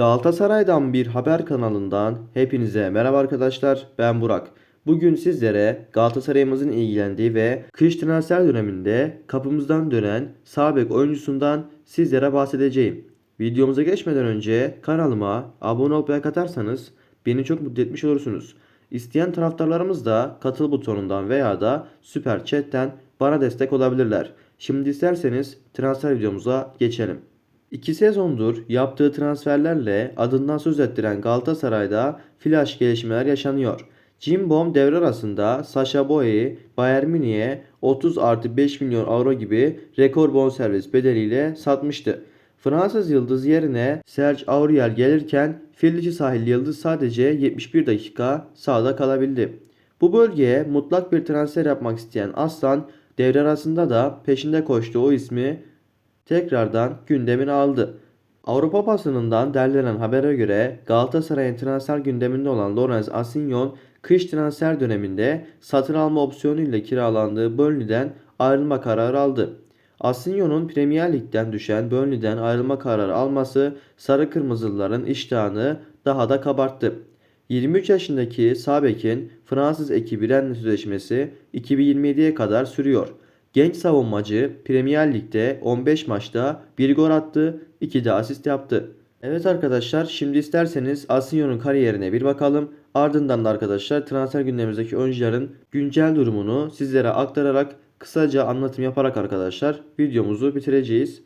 Galatasaray'dan bir haber kanalından hepinize merhaba arkadaşlar ben Burak. Bugün sizlere Galatasaray'ımızın ilgilendiği ve kış transfer döneminde kapımızdan dönen sağ bek oyuncusundan sizlere bahsedeceğim. Videomuza geçmeden önce kanalıma abone olup like atarsanız beni çok mutlu etmiş olursunuz. İsteyen taraftarlarımız da katıl butonundan veya da süper chatten bana destek olabilirler. Şimdi isterseniz transfer videomuza geçelim. İki sezondur yaptığı transferlerle adından söz ettiren Galatasaray'da flash gelişmeler yaşanıyor. Cimbom devre arasında Sasha Boye'yi Bayern Münih'e 30 artı 5 milyon euro gibi rekor bonservis bedeliyle satmıştı. Fransız yıldız yerine Serge Aurier gelirken Filici sahilli yıldız sadece 71 dakika sahada kalabildi. Bu bölgeye mutlak bir transfer yapmak isteyen Aslan devre arasında da peşinde koştuğu o ismi tekrardan gündemine aldı. Avrupa basınından derlenen habere göre Galatasaray'ın transfer gündeminde olan Lorenz Asignon kış transfer döneminde satın alma opsiyonu ile kiralandığı Burnley'den ayrılma kararı aldı. Asignon'un Premier Lig'den düşen Burnley'den ayrılma kararı alması sarı kırmızılıların iştahını daha da kabarttı. 23 yaşındaki Sabek'in Fransız ekibi Rennes sözleşmesi 2027'ye kadar sürüyor. Genç savunmacı Premier Lig'de 15 maçta 1 gol attı, 2 de asist yaptı. Evet arkadaşlar şimdi isterseniz Asinyon'un kariyerine bir bakalım. Ardından da arkadaşlar transfer gündemimizdeki oyuncuların güncel durumunu sizlere aktararak kısaca anlatım yaparak arkadaşlar videomuzu bitireceğiz.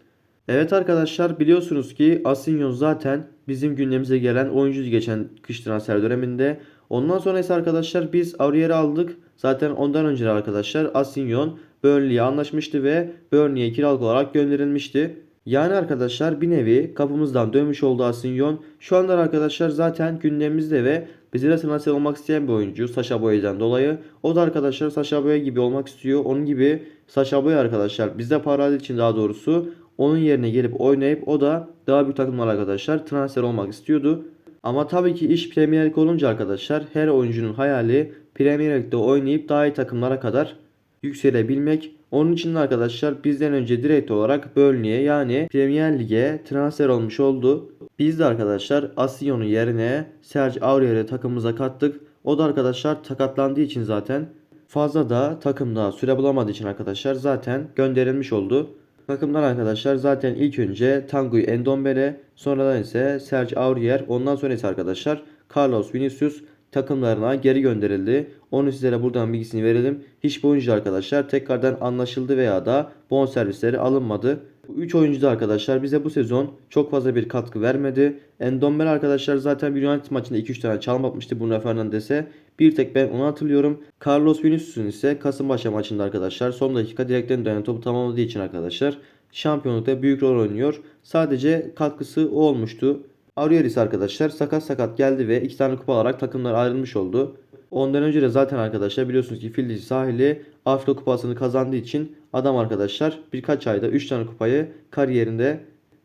Evet arkadaşlar biliyorsunuz ki Asinyon zaten bizim gündemimize gelen oyuncuydu geçen kış transfer döneminde. Ondan sonra ise arkadaşlar biz Aurier'i aldık. Zaten ondan önce arkadaşlar Asinyon Burnley'e anlaşmıştı ve Burnley'e kiralık olarak gönderilmişti. Yani arkadaşlar bir nevi kapımızdan dönmüş oldu Asinyon. Şu anda arkadaşlar zaten gündemimizde ve bize de transfer olmak isteyen bir oyuncu Sasha Boy'dan dolayı. O da arkadaşlar Sasha Boy gibi olmak istiyor. Onun gibi Sasha Boy arkadaşlar bizde para için daha doğrusu onun yerine gelip oynayıp o da daha büyük takımlar arkadaşlar transfer olmak istiyordu. Ama tabii ki iş Premier Lig olunca arkadaşlar her oyuncunun hayali Premier Lig'de oynayıp daha iyi takımlara kadar yükselebilmek. Onun için de arkadaşlar bizden önce direkt olarak Burnley'e yani Premier Lig'e transfer olmuş oldu. Biz de arkadaşlar Asyon'un yerine Serge Aurier'i takımımıza kattık. O da arkadaşlar sakatlandığı için zaten fazla da takımda süre bulamadığı için arkadaşlar zaten gönderilmiş oldu. Takımdan arkadaşlar zaten ilk önce Tanguy Endombele sonradan ise Serge Aurier ondan sonra ise arkadaşlar Carlos Vinicius takımlarına geri gönderildi. Onu sizlere buradan bilgisini verelim. Hiçbir oyuncu arkadaşlar tekrardan anlaşıldı veya da bonservisleri alınmadı. Bu 3 oyuncu da arkadaşlar bize bu sezon çok fazla bir katkı vermedi. Endombele arkadaşlar zaten bir United maçında 2-3 tane çalım atmıştı Bruno Fernandes'e. Bir tek ben onu hatırlıyorum. Carlos Vinicius'un ise Kasımpaşa maçında arkadaşlar son dakika direkten dönen topu tamamladığı için arkadaşlar şampiyonlukta büyük rol oynuyor. Sadece katkısı o olmuştu. Aurier ise arkadaşlar sakat sakat geldi ve iki tane kupa alarak takımlar ayrılmış oldu. Ondan önce de zaten arkadaşlar biliyorsunuz ki Fildeci sahili Afrika kupasını kazandığı için adam arkadaşlar birkaç ayda 3 tane kupayı kariyerinde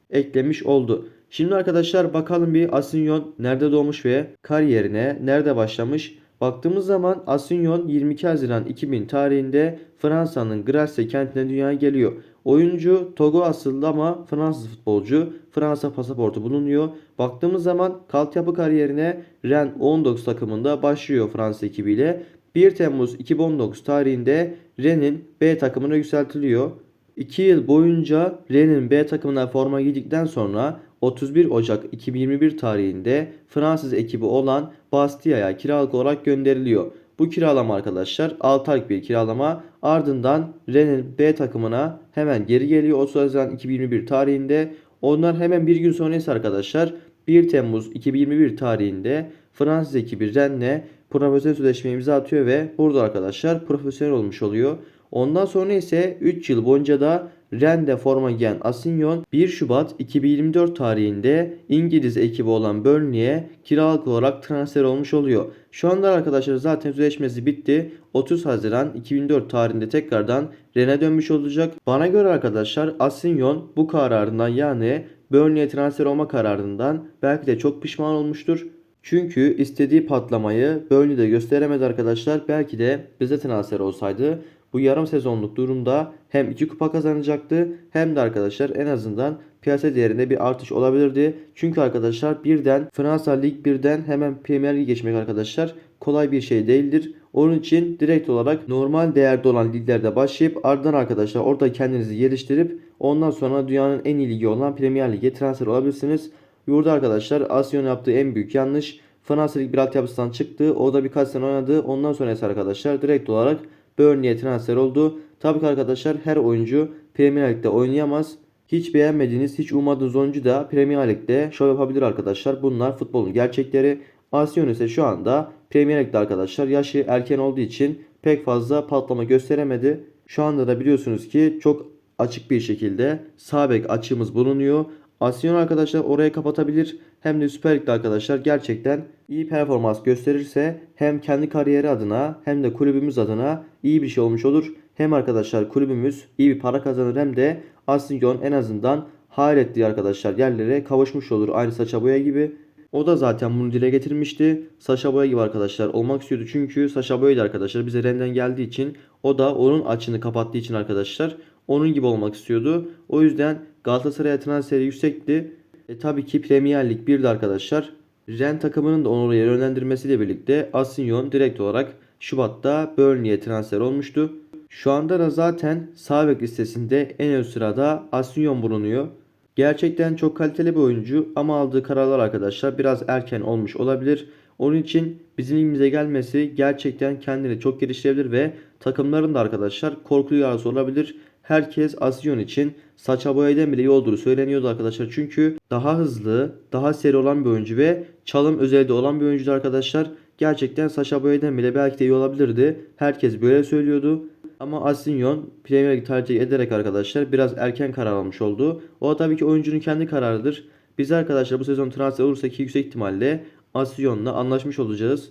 eklemiş oldu. Şimdi arkadaşlar bakalım bir Asinyon nerede doğmuş ve kariyerine nerede başlamış. Baktığımız zaman Asinyon 22 Haziran 2000 tarihinde Fransa'nın Grasse kentine dünyaya geliyor. Oyuncu Togo asıllı ama Fransız futbolcu. Fransa pasaportu bulunuyor. Baktığımız zaman Kaltyapı kariyerine Ren 19 takımında başlıyor Fransa ekibiyle. 1 Temmuz 2019 tarihinde Rennes'in B takımına yükseltiliyor. 2 yıl boyunca Rennes'in B takımına forma giydikten sonra 31 Ocak 2021 tarihinde Fransız ekibi olan Bastia'ya kiralık olarak gönderiliyor. Bu kiralama arkadaşlar 6 aylık bir kiralama ardından Rennes'in B takımına hemen geri geliyor 30 Haziran 2021 tarihinde. Ondan hemen bir gün sonra ise arkadaşlar 1 Temmuz 2021 tarihinde Fransız ekibi Rennes'le profesyonel sözleşme imza atıyor ve burada arkadaşlar profesyonel olmuş oluyor. Ondan sonra ise 3 yıl boyunca da Rennes'de forma giyen Asignon 1 Şubat 2024 tarihinde İngiliz ekibi olan Burnley'e kiralık olarak transfer olmuş oluyor. Şu anda arkadaşlar zaten sözleşmesi bitti. 30 Haziran 2004 tarihinde tekrardan Rennes'e dönmüş olacak. Bana göre arkadaşlar Asignon bu kararından yani Burnley'e transfer olma kararından belki de çok pişman olmuştur. Çünkü istediği patlamayı Burnley'de gösteremedi arkadaşlar. Belki de bize transfer olsaydı bu yarım sezonluk durumda hem iki kupa kazanacaktı hem de arkadaşlar en azından piyasa değerinde bir artış olabilirdi. Çünkü arkadaşlar birden Fransa Lig 1'den hemen Premier Lig geçmek arkadaşlar kolay bir şey değildir. Onun için direkt olarak normal değerde olan liglerde başlayıp ardından arkadaşlar orada kendinizi geliştirip ondan sonra dünyanın en iyi ligi olan Premier Lig'e transfer olabilirsiniz. Yurda arkadaşlar Asya'nın yaptığı en büyük yanlış Fransa Lig 1 altyapısından çıktı. Orada birkaç sene oynadı. Ondan sonra ise arkadaşlar direkt olarak Burnley'e transfer oldu. Tabii ki arkadaşlar her oyuncu Premier Lig'de oynayamaz. Hiç beğenmediğiniz, hiç ummadığınız oyuncu da Premier Lig'de şov yapabilir arkadaşlar. Bunlar futbolun gerçekleri. Asyon ise şu anda Premier Lig'de arkadaşlar yaşı erken olduğu için pek fazla patlama gösteremedi. Şu anda da biliyorsunuz ki çok açık bir şekilde sağ bek açığımız bulunuyor. Asyon arkadaşlar oraya kapatabilir. Hem de Süper Lig'de arkadaşlar gerçekten iyi performans gösterirse hem kendi kariyeri adına hem de kulübümüz adına iyi bir şey olmuş olur. Hem arkadaşlar kulübümüz iyi bir para kazanır hem de Asyon en azından hayal ettiği arkadaşlar yerlere kavuşmuş olur. Aynı Saça Boya gibi. O da zaten bunu dile getirmişti. Saşa Boya gibi arkadaşlar olmak istiyordu. Çünkü Saşa Boya da arkadaşlar bize Ren'den geldiği için o da onun açını kapattığı için arkadaşlar onun gibi olmak istiyordu. O yüzden Galatasaray'a transferi yüksekti. E, tabii ki Premier Lig 1'de arkadaşlar Ren takımının da onu oraya yönlendirmesiyle birlikte Asinyon direkt olarak Şubat'ta Burnley'e transfer olmuştu. Şu anda da zaten sağ bek listesinde en ön sırada Asinyon bulunuyor. Gerçekten çok kaliteli bir oyuncu ama aldığı kararlar arkadaşlar biraz erken olmuş olabilir. Onun için bizim ligimize gelmesi gerçekten kendini çok geliştirebilir ve takımların da arkadaşlar korkulu yarısı olabilir. Herkes Asyon için saça boyadan bile iyi olduğunu söyleniyordu arkadaşlar. Çünkü daha hızlı, daha seri olan bir oyuncu ve çalım özelliği olan bir oyuncu arkadaşlar. Gerçekten Saşa Boya'dan bile belki de iyi olabilirdi. Herkes böyle söylüyordu. Ama Asinyon Premier League tercih ederek arkadaşlar biraz erken karar almış oldu. O da tabii ki oyuncunun kendi kararıdır. Biz arkadaşlar bu sezon transfer olursa ki yüksek ihtimalle Asinyon'la anlaşmış olacağız.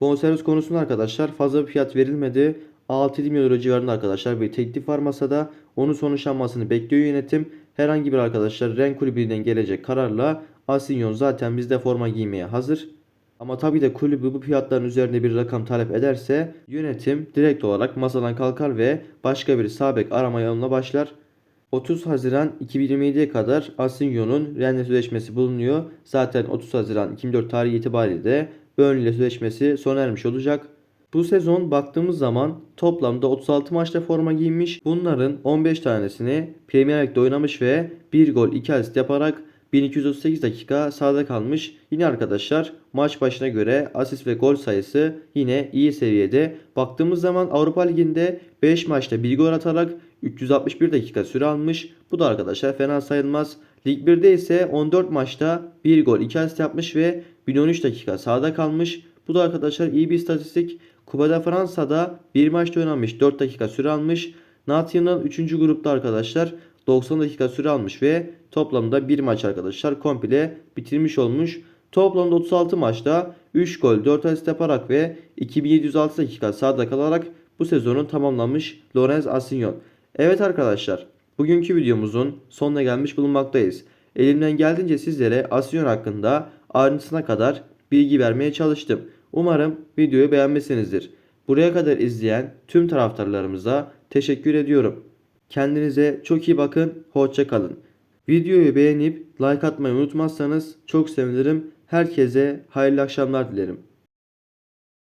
Bonservis konusunda arkadaşlar fazla bir fiyat verilmedi. 6-7 milyon euro civarında arkadaşlar bir teklif var masada. Onun sonuçlanmasını bekliyor yönetim. Herhangi bir arkadaşlar Ren kulübünden gelecek kararla Asinyon zaten bizde forma giymeye hazır. Ama tabii de kulübü bu fiyatların üzerinde bir rakam talep ederse yönetim direkt olarak masadan kalkar ve başka bir sağ bek arama yoluna başlar. 30 Haziran 2027'ye kadar Asinyon'un Rennes sözleşmesi bulunuyor. Zaten 30 Haziran 2004 tarihi itibariyle de Burnley ile sözleşmesi sona ermiş olacak. Bu sezon baktığımız zaman toplamda 36 maçta forma giymiş. Bunların 15 tanesini Premier Lig'de oynamış ve 1 gol 2 asist yaparak 1238 dakika sahada kalmış. Yine arkadaşlar maç başına göre asist ve gol sayısı yine iyi seviyede. Baktığımız zaman Avrupa Ligi'nde 5 maçta 1 gol atarak 361 dakika süre almış. Bu da arkadaşlar fena sayılmaz. Lig 1'de ise 14 maçta 1 gol 2 asist yapmış ve 1013 dakika sahada kalmış. Bu da arkadaşlar iyi bir istatistik. Kupada Fransa'da bir maçta oynanmış 4 dakika süre almış. National 3. grupta arkadaşlar 90 dakika süre almış ve toplamda bir maç arkadaşlar komple bitirmiş olmuş. Toplamda 36 maçta 3 gol 4 asist yaparak ve 2706 dakika sahada kalarak bu sezonu tamamlamış Lorenz Asignon. Evet arkadaşlar bugünkü videomuzun sonuna gelmiş bulunmaktayız. Elimden geldiğince sizlere Asignon hakkında ayrıntısına kadar bilgi vermeye çalıştım. Umarım videoyu beğenmişsinizdir. Buraya kadar izleyen tüm taraftarlarımıza teşekkür ediyorum. Kendinize çok iyi bakın. Hoşça kalın. Videoyu beğenip like atmayı unutmazsanız çok sevinirim. Herkese hayırlı akşamlar dilerim.